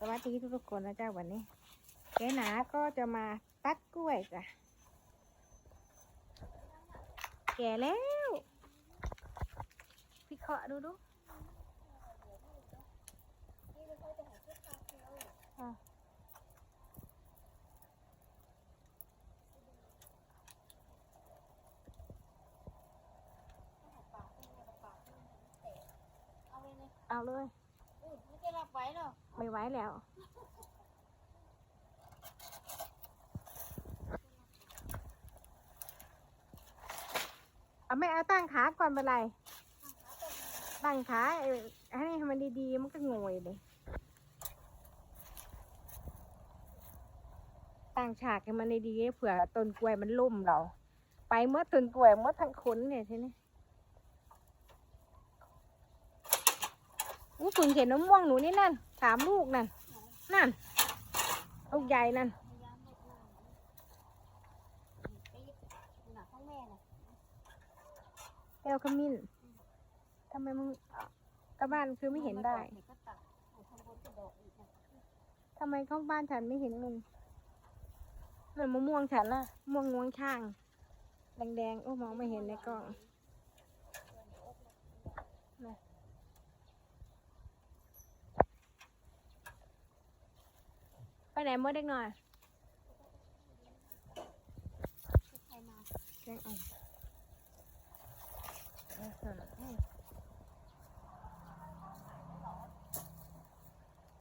สวัสดีทุกๆคนนะเจ้าวันนี้เจ๊หนาก็จะมาตัดกล้วยจ้ะแก่แล้วพี่เคาะดูดูเอาเลยไม่จะรับไว้หรอ ไม่ไหวแล้ว เอาไม่เอาตั้งขาก่อนเป็นไร ตั้งขาให้มันดีๆ มันก็งอยเลย ตั้งฉากให้มันดีๆเผื่อต้นกล้วยมันล่มเรา ไปเมื่อต้นกล้วยเมื่อทั้งขนเนี่ยทีนี้ อู้คุณเห็นน้ำม่วงหนูนี่นั่นสามลูกนั่น นั่นลูกใหญ่นั่นพยายามไม่อ้วนปี๊ดหนักของแก้วขมิ้นทำไมมึงกับบ้านคือไม่เห็นได้เก็ตัดเอาข้างบนก็ดอกอีกนะทำไมข้าบ้านฉันไม่เห็นมึงเหมือนมะม่วงฉันน่ะมะม่วงงวงช่าง แดงๆโอ้มองไม่เห็นในกล้อง ไปไหนมดเด็กหน่อยใครมาแกงอ่อมอื้อหือ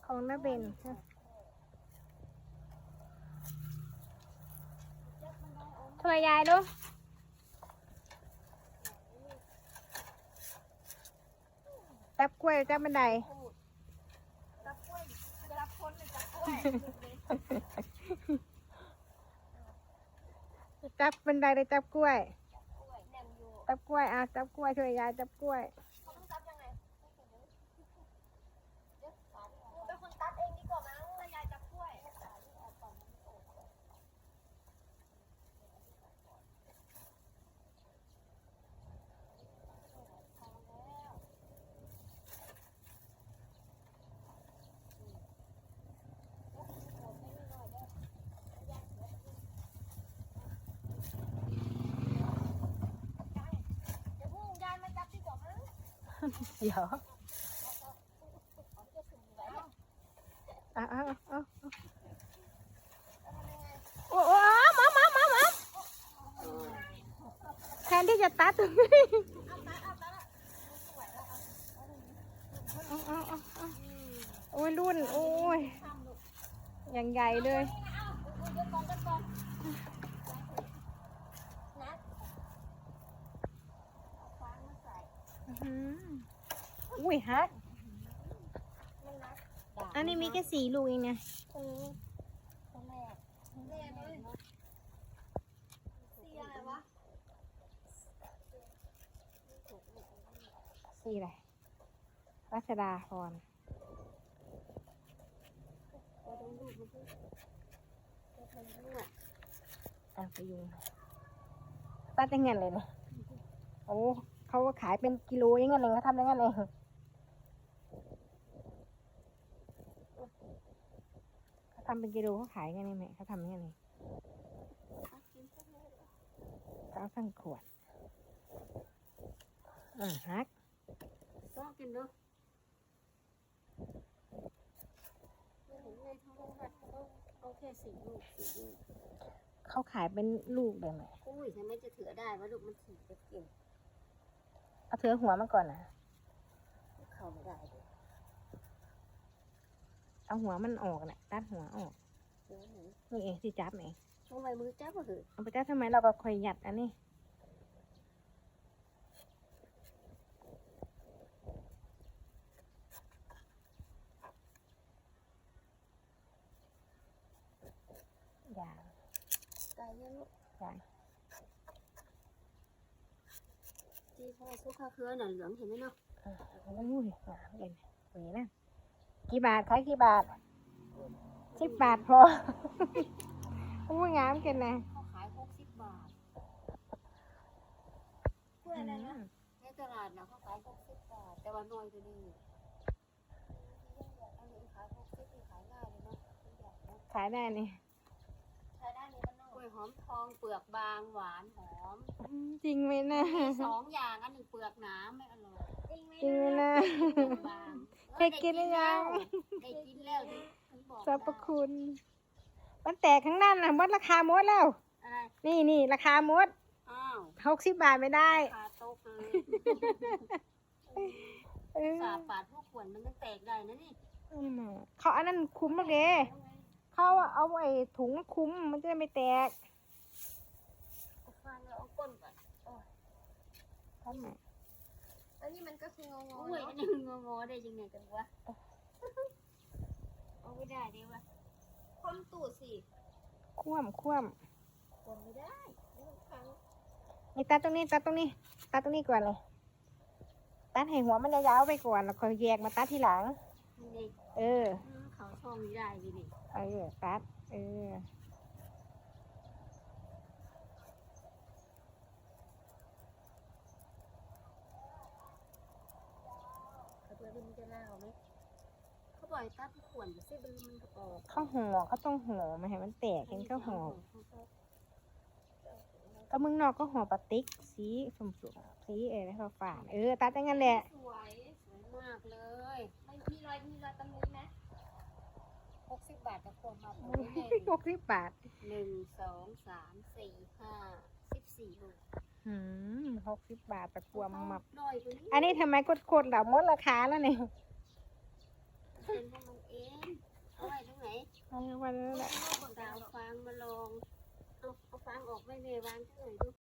ของน้าเบนฮะช่วยยายดูจับกล้วยจับบันไดจับกล้วยจับ คนหรือจับกล้วยจับบันไดเลยจับกล้วยกล้วย จับกล้วยอะจับกล้วยช่วยยายจับกล้วย เขาต้องจับยังไงเดี๋ยวสาลีออกเป็นคนตัดเองดีกว่ามั้งแล้วยายจับกล้วยสาลีออกก่อนมันออกก่อนพอแล้ว เดี๋ยวพรุ่งยายมาจับดีกว่ามั้ง เดี๋ยวเขาจะสุ่มไว้เนาะเอาเอาเอาเอาวโอ้โอ้มามามามาแทนที่จะตัดตรงนี้เอาตาเอาตาละสวยแล้วเอาเอาเอาเอาเอาโอ้ยรุ่น โอ้ยทำลูกอย่างใหญ่เลย เอาเดี๋ยวก่อนกันก่อนนัดเอาฟางมาใส่ อื้อหืออุ้ยฮักมันนัดอันนี้มีแค่สี่ลูกเองไงอือตัวแม่แม่เลยสีอะไรวะสี่อะไรรัชดาพรตัวดูลูกมันสิตัวเป็นลูกอะไปยุงตัดยังไงเลยเนี่ยโอ้ เขาขายเป็นกิโลอยังไงเลยเขาทำอยังไงเลยเขาทำเป็นกิโลเขาขายยังไงนี่แม่เขาทำยังไงเลยเอากินสักหน่อยเขาเอาสั่งขวดอืมฮักซ้อกินเนาะไม่เห็นไงท้องหัดต้องเอาแค่สี่ลูกสี่ลูกเขาขายเป็นลูกเลยไหมอุ้ยทำไมจะถือได้วะลูกมันถือไปเก่ง เอาเธอหัวมาก่อนนะเข้าไม่ได้เลยเอาหัวมันออกน่ะตัดหัวออกเดี๋ยวหนูนี่เองสิจับเองทำไมมือจับมาเหอะเอาไปจับทำไมเราก็คอยหยัดอันนี้อย่าง ไก่ยังลูก อย่าง จีพอซุกข้าเครือน่ะเหลืองเห็นไหมเนาะอะโอ้ยงามเลยนะนี่นะกี่บาทขายกี่บาทสิบบาทพอโอ้ยงามเกินนะเขาขายหกสิบบาทเพื่ออะไรนะในตลาดนะเขาขายหกสิบบาท แต่ว่าน้อยก็ดีอันนี้ขายหกสิบนี่ขายง่ายขายได้นี่ ใช้ได้เลยมัน กล้วย หอมทองเปลือกบางหวานหอมอืมจริงไหมนะมีสองอย่างอันหนึ่งเปลือกหนาไม่อร่อยจริงไหมจริงไหมนะ เปลือกบางเคยกินหรือยัง ได้กินแล้วถึงบอกสรรพคุณ มันแตกข้างหนั้นนะมดราคามดแล้วอะไรนี่นี่ราคามดอ้าวหกสิบบาทไม่ได้คาโต๊ะเลยเออสาปาดพวกขวดมันก็แตกได้นะนี่อืมเขาอันนั้นคุ้มมากเลย เขาเอาไอ้ถุงคุ้มมันจะได้ไม่แตกเอาฟันแล้วเอาก้นก่อนแล้วนี่มันก็คืองงโอ้ๆยเนาะอันนี้งองอได้ยังไงกันวะ เอาไม่ได้ดิวะคนตูดสิคว่ำคว่คนไม่ได้นี่มันครั้งำนี่ตัดตรงนี้ตัดตรงนี้ ตัดตรงนี้ก่อนเลย ตัดให้หัวมันยาวๆไปก่อนแล้วค่อยแยกมาตัดทีหลัง นี่เออ อืม เขาช่องนี้ได้ดินี่เออตัดเออเขาเพื่อมันจะเล่าไหมเขาปล่อยตัดขวนเส้นบือมันก็ออกข้าวห่อเขาต้องห่อไม่ให้มันแตกเห็นข้าวห่อก็มึงนอกก็ห่อปลาติ๊กสีสมสุสีเออแล้วฝาดเออตัดอย่างนั้นแหละสวยสวยมากเลยมันมีรอยมีรอยตำหนิไหม หกสิบบาทจะควรมาหมดเลยหกสิบบาทหนึ่งสองสามสี่ห้าสิบสี่ลูกอืมหกสิบบาทตะกวมมับน้อยกว่านี้อันนี้ทำไมกดๆเราหมดราคาแล้วเนี่ยเป็นของมันเองเอาไว้ตรงไหนเอาวันนั้นแหละเอาฟางมาลอง เอาเอาฟางออกไว้เลยวางที่ไหนดู